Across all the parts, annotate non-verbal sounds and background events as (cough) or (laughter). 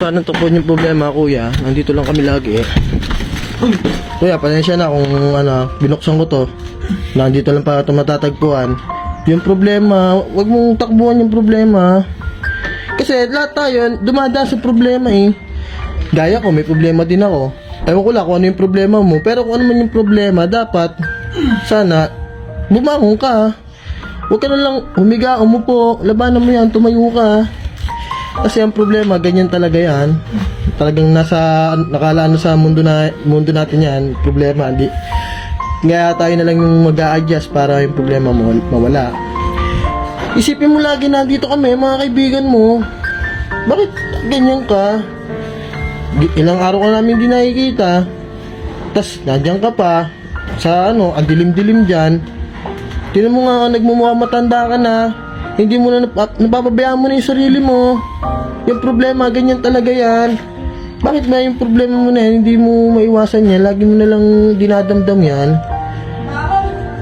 Ano to po yung problema, kuya? Nandito lang kami lagi. Kuya, pasensya na kung ano, binuksan ko to. Nandito lang para ito matatagpuan. Yung problema, wag mong takbuhan yung problema. Kasi lahat tayo, dumadaan sa problema eh. Gaya ko, may problema din ako. Ewan ko lang kung ano yung problema mo. Pero kung ano man yung problema, dapat, sana, bumangon ka. Huwag ka na lang humiga, umupo, labanan mo yan, tumayo ka. Kasi ang problema, ganyan talaga yan. Talagang nasa, nakalaan sa mundo na mundo natin yan, problema. Hindi, kaya tayo na lang yung mag adjust para yung problema mo mawala. Isipin mo lagi nandito kami, mga kaibigan mo. Bakit ganyan ka? Ilang araw ka namin hindi nakikita. Tapos, nandiyan ka pa. Sa ano, ang dilim-dilim dyan. Tinan mo nga, nagmumukha matanda ka na. Hindi mo na nap- napapabayaan mo na yung sarili mo. Yung problema, ganyan talaga yan. Bakit ba yung problema mo na yan, hindi mo maiwasan yan? Lagi mo na lang dinadamdam yan.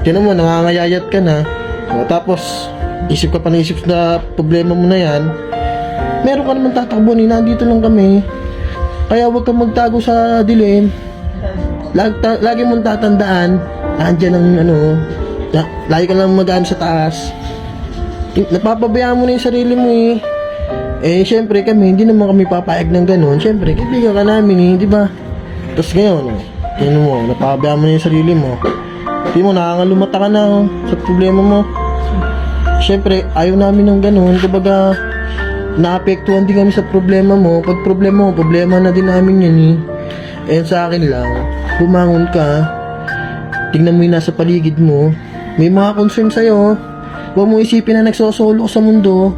Tinan mo, nangangayayat ka na. O, tapos, isip ka pa na isip na problema mo na yan. Meron ka naman tatakbo ni, nandito lang kami. Kaya huwag kang magtago sa dilim. Lagi, ta- lagi mong tatandaan, andyan ang ano, na, lagi ka lang magaan sa taas. Napapabayaan mo na yung sarili mo eh. Eh, syempre kami, hindi naman kami papayag ng ganun. Syempre, kaibigan ka namin eh, di ba? Tapos ngayon, oh, tingnan mo, napapabayaan mo na yung sarili mo. Hindi mo, nakangalumata ka na oh, sa problema mo. Syempre, ayaw namin ng ganun. Kumbaga, naapektuhan din kami sa problema mo. Pag problema mo, problema na din namin yan eh. Eh, sa akin lang, bumangon ka, tingnan mo yung nasa paligid mo, may mga concern sa'yo, huwag mo isipin na nagsosolo ka sa mundo,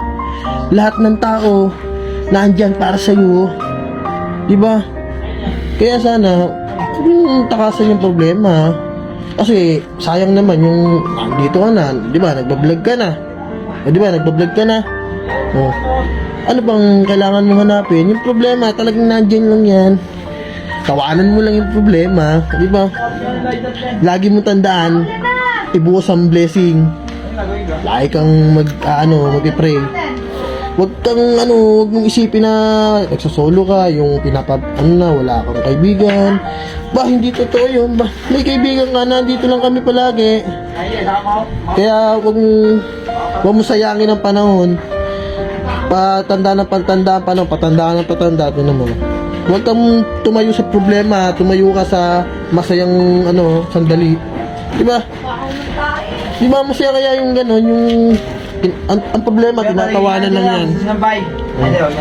lahat ng tao, naandyan para sa'yo, di ba? Kaya sana, mong takasan yung problema, kasi sayang naman yung dito ka na, di ba, nagbablog ka na, di ba, nagbablog ka na, o, ano bang kailangan mong hanapin? Yung problema, talagang nandyan lang yan. Tawanan mo lang yung problema, di ba? Lagi mo tandaan, ibuhos ang blessing. Lagi kang mag, ah, ano, mag-pray. Huwag kang, ano, huwag mong isipin na nagsasolo ka, yung pinapa, ano na, wala kang kaibigan. Ba, hindi totoo yun. Ba, may kaibigan ka, nandito lang kami palagi. Kaya, huwag mong, huwag mo sayangin ang panahon. Patanda ng patanda ang panahon, patanda ng patanda, tinan mo. Huwag kang tumayo sa problema, tumayo ka sa masayang ano, sandali. Di ba? Di ba masaya kaya yung gano'n, yung ang, ang problema tinatawanan lang yan. Sinambay. Ano yun?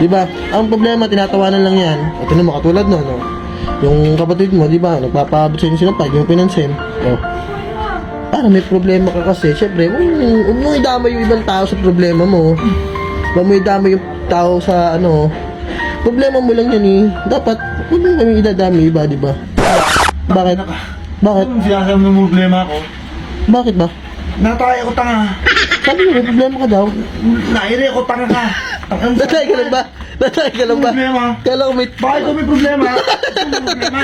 Di ba? Ang problema tinatawanan lang yan. Ito na mo katulad no, no. Yung kapatid mo, di ba, nagpapaabot sa inyo sila yung pinansin. Oh. Para may problema ka kasi, syempre, huwag mo idama yung ibang tao sa problema mo. Huwag mo idama yung tao sa ano, problema mo lang yan eh. Dapat, huwag mo kami idadami iba, di ba? Bakit? Bakit? Anong sinasabi ng problema ko? Bakit ba? Natay ako tanga. Sabi mo, may problema ka daw. Nairi ako tanga ka. Natay ka lang ba? Natay ka lang ba? Problema. Kala ko may... Bakit ko may problema? Ano (laughs) problema?